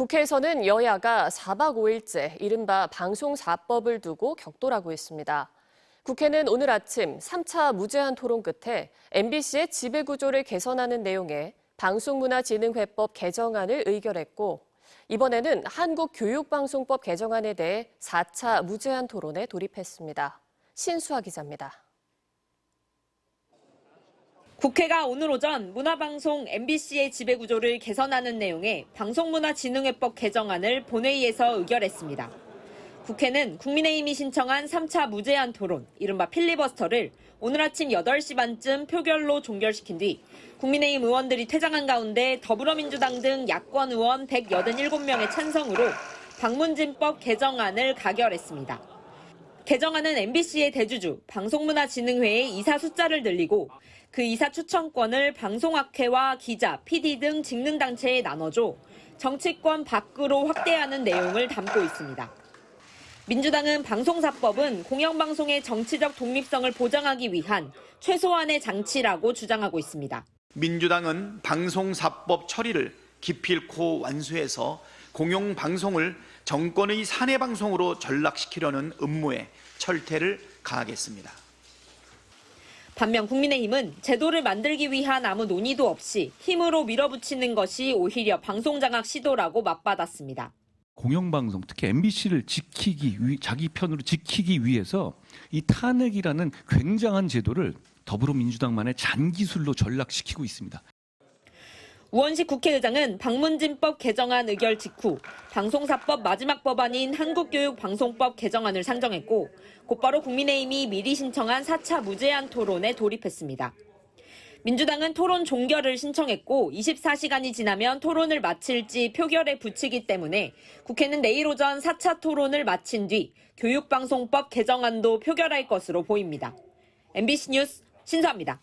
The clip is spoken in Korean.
국회에서는 여야가 4박 5일째 이른바 방송 4법을 두고 격돌하고 있습니다. 국회는 오늘 아침 3차 무제한 토론 끝에 MBC의 지배구조를 개선하는 내용의 방송문화진흥회법 개정안을 의결했고 이번에는 한국교육방송법 개정안에 대해 4차 무제한 토론에 돌입했습니다. 신수아 기자입니다. 국회가 오늘 오전 문화방송 MBC의 지배구조를 개선하는 내용의 방송문화진흥회법 개정안을 본회의에서 의결했습니다. 국회는 국민의힘이 신청한 3차 무제한 토론, 이른바 필리버스터를 오늘 아침 8시 반쯤 표결로 종결시킨 뒤 국민의힘 의원들이 퇴장한 가운데 더불어민주당 등 야권 의원 187명의 찬성으로 방문진법 개정안을 가결했습니다. 개정안은 MBC의 대주주 방송문화진흥회의 이사 숫자를 늘리고 그 이사 추천권을 방송학회와 기자, PD 등 직능단체에 나눠줘 정치권 밖으로 확대하는 내용을 담고 있습니다. 민주당은 방송사법은 공영방송의 정치적 독립성을 보장하기 위한 최소한의 장치라고 주장하고 있습니다. 민주당은 방송사법 처리를 기필코 완수해서 공영방송을 정권의 사내 방송으로 전락시키려는 음모에 철퇴를 가하겠습니다. 반면 국민의힘은 제도를 만들기 위한 아무 논의도 없이 힘으로 밀어붙이는 것이 오히려 방송장악 시도라고 맞받았습니다. 공영방송 특히 MBC를 지키기 위 자기 편으로 지키기 위해서 이 탄핵이라는 굉장한 제도를 더불어민주당만의 잔기술로 전락시키고 있습니다. 우원식 국회의장은 방문진법 개정안 의결 직후 방송사법 마지막 법안인 한국교육방송법 개정안을 상정했고 곧바로 국민의힘이 미리 신청한 4차 무제한 토론에 돌입했습니다. 민주당은 토론 종결을 신청했고 24시간이 지나면 토론을 마칠지 표결에 붙이기 때문에 국회는 내일 오전 4차 토론을 마친 뒤 교육방송법 개정안도 표결할 것으로 보입니다. MBC 뉴스 신수아입니다.